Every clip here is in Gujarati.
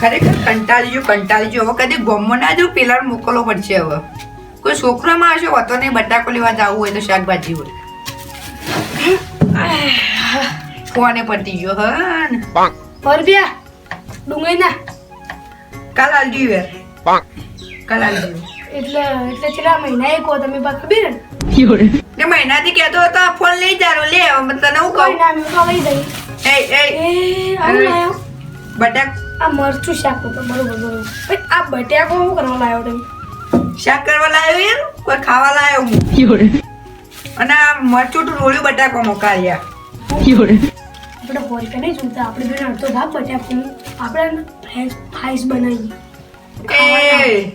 ખરેખર કંટાળી ગયો કંટાળી ગયો હવે કદી ગોમમાં ના જવું પેલા મોકલવો પડશે હવે. કોઈ છોકરામાં હશે હોતો નહીં બટાકો લેવા જવું હોય તો શાકભાજી હોય. કોને પટી ગયો હન પરબ્યા ડુંગળી ના કાલ આલજી વેર કાલ આલજી એટલે એટલે છેલ્લા મહિના એક હો તમે બા ખબર ને મહિનાથી કહેતો હતો આ ફોન લઈ જારો લે હવે મને તને હું કહું? ના મેં તો લઈ દઈ. એ એ. અરે બટાક આ મરચું શાક હતો બરોબર બરોબર ભાઈ આ બટાકો શું કરવા લાવ્યો તમે? શાક કરવા લાવ્યો યાર કોઈ ખાવા લાવ્યો હું? અને આ મરચું તો રોળ્યું બટાકો મોકાળ્યા આપણે હોલ કે નહીં જોતા? આપણે બેન અડધો ભાગ બટાકો આપણે ફ્રેન્ચ ફ્રાઈસ બનાવીએ. એ!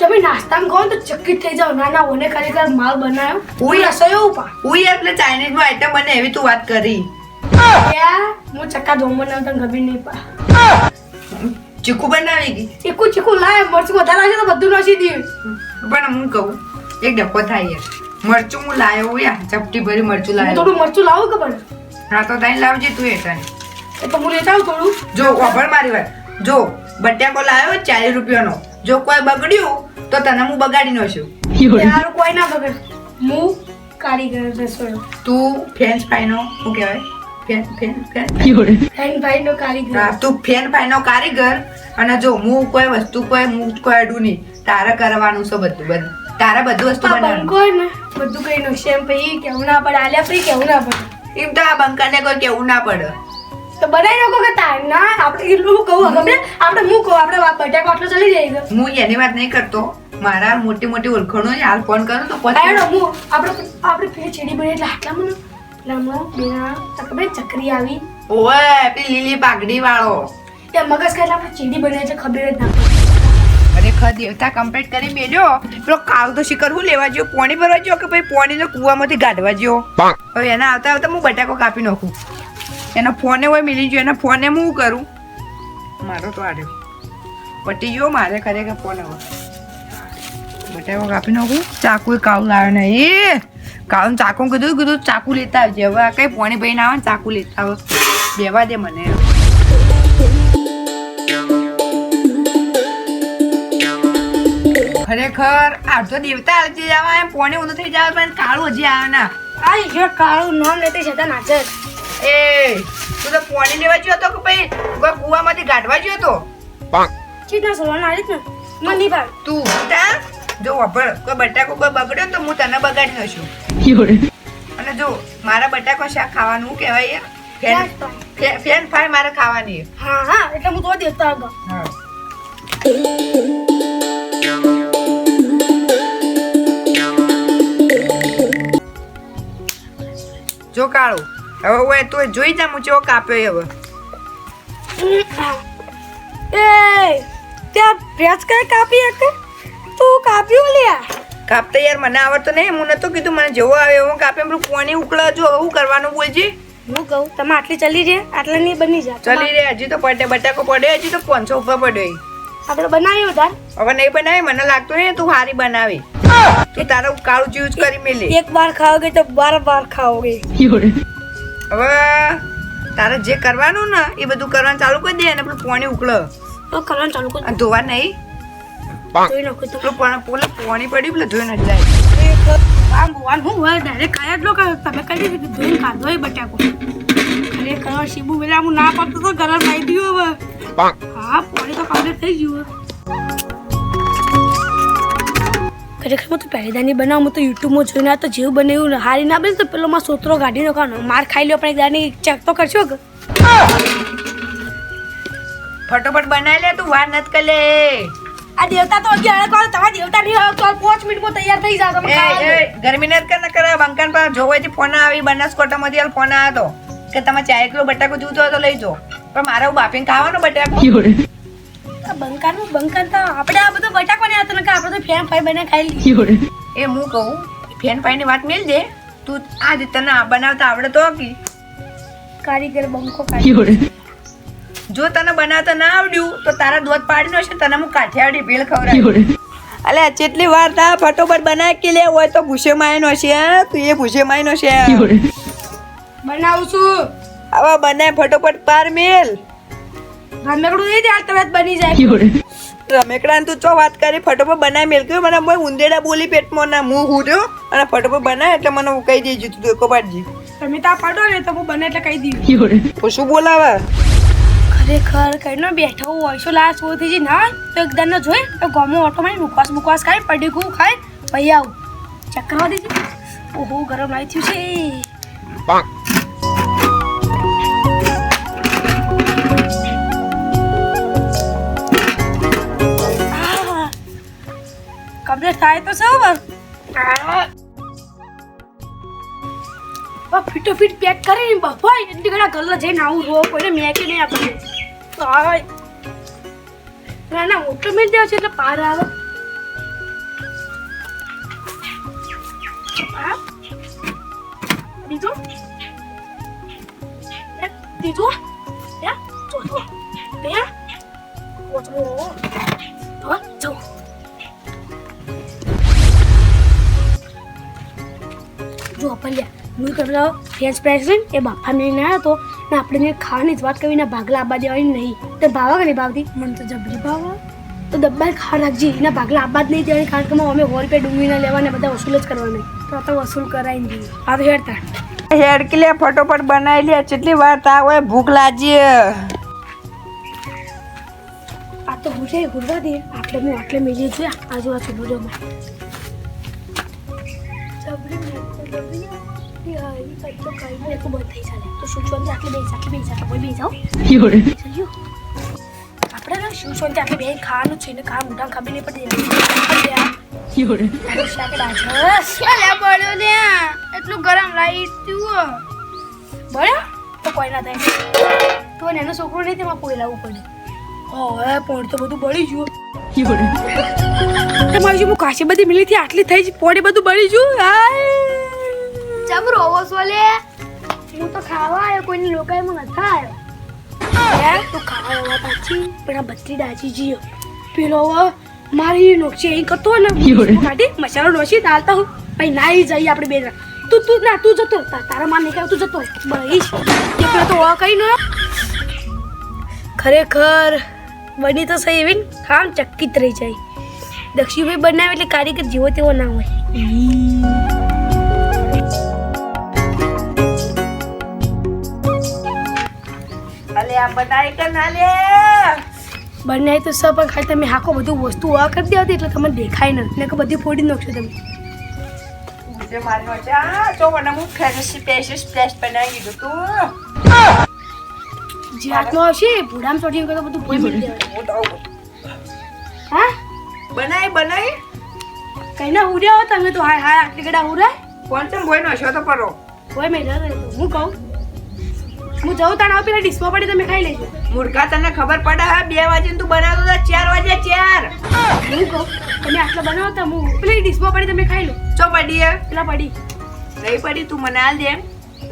તમે નાસ્તામાં કહો તો ચકિત થઈ જાવ ના ના ઓને ખરેખર માલ બનાવ્યો ઓય. હું રસોઈ ઉપા હું એટલે ચાઇનીઝમાં આઈટમ બને એવી તું વાત કરી. યા હું ચક્કા જોમ બનાવતા ગભી નહીં પા ચીકુ બનાવી ગઈ ચીકુ ચીકુ લાય મરચું વધારે હશે તો બધું નાસી દે. પણ હું કહું એક ડબ્બો થાય યાર મરચું હું લાયો યાર ચપટી ભરી મરચું લાયો થોડું મરચું લાવું ખબર હા તો તાઈ લાવજે તું એ એ તો હું લેતા આવું થોડું. જો ખબર મારી વાત. જો બટાકો લાવ્યો ચાલીસ રૂપિયાનો. જો કોઈ બગડ્યું તો તને હું બગાડી નાખ્યું યાર કોઈ ના બગડ. હું કારીગર રસોઈ તું ફ્રેન્ચ ફાઈનો શું કહેવાય? નો કારીગર. અને જો હું કોઈ વસ્તુ કોઈ હું કોઈ અડું નહીં. તારે કરવાનું છે બધું બધું તારે બધું વસ્તુ બનાવવાનું. બધું કઈ એમ પછી કેવું ના પડે? આલ્યા ફ્રી કેવું ના પડે? એમ તો આ બંકાને કોઈ કેવું ના પડે. તો બનાવી નાખો કે તાર? ના આપણે એટલું હું કહું ગમે આપણે હું કહું? આપણે વાત બટાકો આટલો ચલી જાય છે હું એની વાત નહીં કરતો. મારા મોટી મોટી ઓળખણો હાલ ફોન કરું તો પછી હું આપણે આપણે પેલી ચીડી બની એટલે આટલા મને હમણાં બેના ખબર ચકરી આવી. ઓએ પેલી લીલી પાઘડી વાળો. એ મગજ કેટલા પર ચીડી બને છે ખબર જ ના ખરેખર દેવતા કમ્પ્લીટ કરી મેળ્યો પેલો કાળ તો શિખર હું લેવા જ્યો? પોણી ભરવા જ્યો કે ભાઈ પોણીને કૂવામાંથી ગાઢવા જ્યો? હવે એના આવતા આવતા હું બટાકો કાપી નાખું. એનો ફોને હોય મિલી ગયો એના ફોને હું કરું? મારો તો આડ્યો પટી ગયો મારે ખરેખર ફોન હવે. બટાકો કાપી નાખું. ચાકુ કાળું લાવ્યો નહીં. કાળું ચાકુ કીધું કીધું ચાકુ લેતા આવજે. હવે આ કઈ પોણી ભાઈ ના આવે ને ચાકુ લેતા આવે. બેવા દે મને. ખરેખર અડધો દેવતા આવજે જવા એમ પોણી ઊંધું થઈ જાય પણ કાળું હજી આવે ના આ જો કાળું ન લેતી જતા નાચે એ તું તો પોણી લેવા જ્યો હતો કે ભાઈ કોઈ કુવામાંથી કાઢવા જ્યો હતો ચીટના સોલવાના આવી જ ને? મને તું તા જો કોઈ બટાકો કોઈ બગડ્યો તો હું તને બગાડી છું. અને જો મારા બટાકો શાક ખાવાનું કહેવાય? ફેન ફેન ફાય મારે ખાવાની. હા હા એટલે હું તો હતો હા. જો કાળું હવે હોય તો જોઈ જા હું ચેવો કાપ્યો હવે. એ ત્યાં પ્યાજ કઈ કાપી હકે? તું કાપ્યું લ્યા કાપતા યાર મને આવડતો નહીં. હું નતો કીધું મને જેવો આવે એવો કાપે એમ પોણી ઉકળા જો હું કરવાનું બોલજે? હું કહું તમે આટલી ચલી રે આટલા નહીં બની જા. ચલી રે હજી તો પડે બટાકો પડે હજી તો પાંચસો ઉપર પડ્યો. આપણે બનાવ્યું તાર હવે નહીં બનાવી? મને લાગતું નહીં તું હારી બનાવી. તું તારું કાળું જ્યુસ કરી મેલી. એક બાર ખાઓગે તો બાર બાર ખાઓગે. હવે તારે જે કરવાનું ને એ બધું કરવાનું ચાલુ કરી દે અને પેલું પોણી ઉકળો તો કરવાનું ચાલુ કરી ધોવા નહીં? જોઈ નાખો તો. પેલું પોણી પેલું પડ્યું પેલું જોઈ ન જાય. આમ ભગવાન હું હોય ડાયરેક્ટ ખાયા જ લો કે તમે ધોઈને ખાધો એ બટાકો. કરવા શીબુ હું ના પાડતો તો ગરમ આવી ગયું હવે. હા પાણી તો કમ્પ્લીટ થઈ ગયું ખરેખર તો પહેલી દાની બનાવું હું તો યુટ્યુબમાં જોઈને તો જેવું બને એવું હારી ના બને તો પેલો માં સોતરો કાઢી નાખવાનો. માર ખાઈ લ્યો પણ એક દાની ચેક તો કરશો કે. ફટોફટ બનાવી લે તું વાર નથી કરે લે આ દેવતા તો અગિયાર અડક તમારા દેવતા નહીં હોય તો પાંચ મિનિટમાં તૈયાર થઈ તમે એ ગરમી નથી કર ન કરે બંકાન પર જોવાથી ફોન આવી બનાસકોટામાંથી હાલ ફોન આવ્યો હતો કે તમે ચાર કિલો બટાકો જોતો હોય તો લઈ જો. પણ મારે બાપીને ખાવાનો બટાકો. આ બંકાનું બંકાન તો આપણે આ બધું બટાકો ને આવતો ને કે આપણે તો ફેન ફાઈ બને ખાઈ લીધી એ હું કહું ફેન પાઈની વાત મેલ દે. તું આ જ તને બનાવતા આવડે તો કી કારીગર. બંકો કાઢી જો તને બનાવતા ના આવડ્યું તો તારા દોધ પાડી નો છે તને હું કાઠિયાવાડી ભેળ ખવડાવી અલે જેટલી વાર તા ફટોફટ બનાવી કે લે હોય તો ભૂસે માયનો છે તું એ ભૂસે માયનો છે. બનાવું છું હવે બનાય ફટોફટ પાર મેલ. રમેકડું નહીં ત્યાં તરત બની જાય. રમેકડા તું ચો વાત કરી? ફટોફટ બનાવી મેલક્યું મને મોય ઉંદેડા બોલી પેટમાં ના મું હુર્યો અને ફટોફટ બનાય એટલે મને હું કહી દેજો તું એકો પાડજી. તમે ત્યાં પડો ને તો હું બને એટલે કહી દઉં તો શું બોલાવે? ખરેખર કઈનો બેઠો હોય છો લાસ્ટ હોય જે ના તો એકદમ નો જોઈ તો ગમો ઓટો મારી મુકવાસ મુકવાસ ખાય પડીકું ખાય ભાઈ આવું. ચેક કરવા છે ઓહો ગરમ લાઈ થયું છે. કમ્પ્લીટ થાય તો સૌ ફિટો ફિટ ફીટ પેક કરીને બફાય એટલી ઘણા ગલ્લા જઈને આવું રો કોઈને મેકે નહીં આપણે તો આવે ના ના મોટો મેળ દેવો છે એટલે પાર આવે. હું કરલો ફ્રેન્ચ ફ્રાઈઝ એ બાપાને લઈને આવ્યો હતો ને આપણે ખાવાની જ વાત કરીને ભાગલા આબા દેવાની નહીં. તે ભાવા કે નહીં ભાવતી? મને તો જબરી ભાવા. તો દબ્બાઈ ખા રાખજી. એના ભાગલા આબા જ નહીં દેવાની કારણ કે અમે હોલ પે ડુંગળીને લેવાને બધા વસૂલ જ કરવાના. તો આ તો વસૂલ કરાવી ને આ તો હેડતા હેડકી લે ફટોફટ બનાવી લે. કેટલી વાર તા હોય ભૂખ લાગી આ તો ભૂસે ભૂલવા દે. આટલે હું આટલે મેલી જોયા આજુબાજુ જો જબરી. તો થઈ જાય તો શું આટલે બે આટલે બે આટલે કોઈ બે જાઓ આપણે ને શું આટલે બે ખાવાનું છે ને ખા મોઢા ખાબી નહીં પડી એટલું ગરમ તું બળ્યો તો કોઈ ના થાય તો એનો છોકરો નહીં તેમાં કોઈ લાવવું પડે હવે પણ તો બધું બળી ગયું તમારી જો કાશી બધી મિલી થી આટલી થઈ જ પોડી બધું બળી ગયું ચમ રોવો છો લે? હું તો ખાવા આવ્યો કોઈની લોકાય હું નથી આવ્યો તું ખાવા આવ્યા પાછી પણ આ બત્રી દાજી જીયો પેલો મારી નોક્ષી અહીં કરતો ને કાઢી મસાલો ડોસી ચાલતા હું ભાઈ ના જઈએ આપણે બે જણા. તું તું ના તું જતો તારા માં નહીં તું જતો. બઈશ એકલો તો ઓળખ કઈ ન ખરેખર બની તો સહી એવી ખામ ચકિત રહી જાય. દક્ષિણભાઈ બનાવે એટલે કારીગર જેવો તેવો ના હોય. આ બનાવી કે ના લે? બનાવી તો સર પણ ખાલી તમે હાકો બધું વસ્તુ આ કરી દેવાતી એટલે તમને દેખાય ન ને કે બધી ફોડી નાખશો તમે. જે મારી વચ્ચે આ જો મને હું ખેર સ્પેશિયલ સ્પ્લેશ બનાવી દીધું તું. જે હાથમાં આવશે ભૂડામ ચોટી વગર તો બધું ભૂલી મળી દેવાય. હું બનાવી બનાવી કઈ ના ઉડ્યા હો તમે તો. હાય હાય આટલી ગડા ઉડે. કોણ તમે ભોય નો છો તો પરો હોય મેં હું કહું? હું જઉં તાણ આવું પેલા ડિસ્પો પડી તમે ખાઈ લેજો. મૂર્ખા તને ખબર પડે હા બે વાગે તું બનાવતો તો ચાર વાગે ચાર. હું કહું તમે આટલા બનાવતા હું પેલી ડિસ્પો પડી તમે ખાઈ લો. ચો પડી હે? પેલા પડી. નહીં પડી તું મને હાલ દે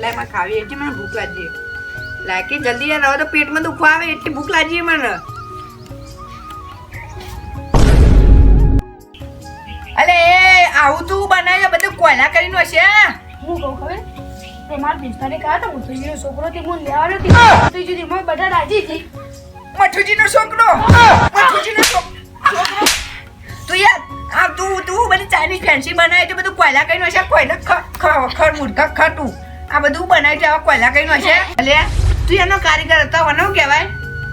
લે માં ખાવી એટલે મને ભૂખ લાગી. લાગી જલ્દી યાર હવે તો પેટમાં દુખવા આવે એટલી ભૂખ લાગી મને. અલે આવું તું બનાવી બધું કોયલા કરીને હશે? હું કહું ખબર? તે મારા બિસ્તરે કહ્યા હતા મુથુજીનો છોકરો તે હું લેવાનો હતી. મુથુજી મને બધા રાજી હતી મઠુજીનો છોકરો! તું યાર આ તું તું બધી ચાઇનીઝ ફેન્સી બનાવી તો બધું કોયલા કરીને હશે કોયલા ખ ખ ખર મૂર્ખા ખ આ બધું બનાવ્યું છે આવા કોયલા કરીને હશે. અલે તું એનો કારીગર હતો મને શું કહેવાય?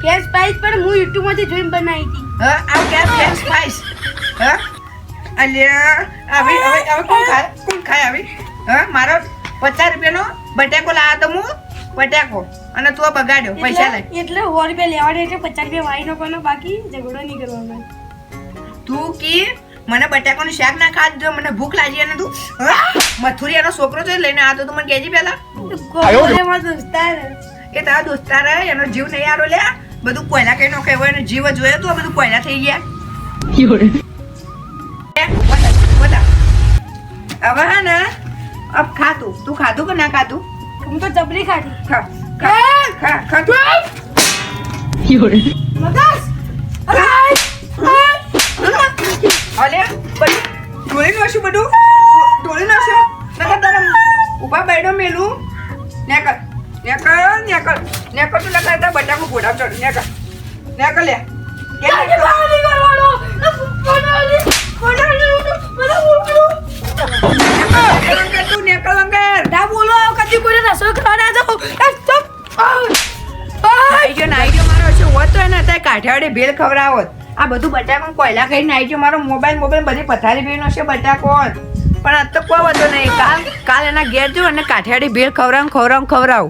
ફેસ પ્રાઇસ પણ હું યુટ્યુબમાંથી જોઈને બનાવી હતી. હા આ કે ફ્રેન્ચ ફ્રાઈસ હા? અલ્યા આવી હવે હવે કોણ ખાય? કોણ ખાય આવી? હા મારો પચાસ રૂપિયાનો બટાકો લાવ્યા તો હું બટાકો અને તું બગાડ્યો પૈસા લઈ. એટલે સો રૂપિયા લેવાના એટલે પચાસ રૂપિયા વાઈ નાખવાનો બાકી ઝઘડો નહીં કરવાનો. તું કી મને બટાકાનું શાક ના ખાત જો મને ભૂખ લાગી અને તું? મથુરિયાનો છોકરો છે લઈને આવતો તું મને કેજી પહેલા. ગોળે માં દોસ્તાર એ તારા દોસ્તાર એનો જીવ નહીં આરો લે બધું કોયલા કઈ નો કહેવાય એનો જીવ જોયો તું બધું કોયલા થઈ ગયા. હવે હે ને અબ ખાતું તું ખાધું કે ના ખાધું? હું તો જબરી ખાધી. ખા ખા ખાધું? મગસ! અલે બધું? ઢોળી નાખ્યું બધું? ઢોળી નાખ્યું નકર તારા ઊભા બેડો મેલું. નેકર નેકર નેકર નેકર તું નકર તારા બટાકું ઘોડા ચડ. નેકર નેકળ લે કાંઈ બહાર નહીં કરવાનો. બનાવી, બનાવી, બનાવી. નેકળ વંગર તું નેકળ વંગર ના બોલો કદી કોઈને રસોઈ કરવા ના જાઓ એ stop. આ, આ. આઈ ગયો ને આઈ ગયો મારો શું હોત તો કાઠિયાવાડી ભેળ ખવડાવો આ બધું બટાકો કોયલા કરીને આવી ગયો. મારો મોબાઈલ મોબાઈલ બધી પથારી ભેળનો છે બટાકો પણ આ તો કોઈ વાંધો નહીં. કાલ કાલ એના ઘેર જો અને કાઠિયાવાડી ભેળ ખવડાવ ખવડાવ ખવડાવ.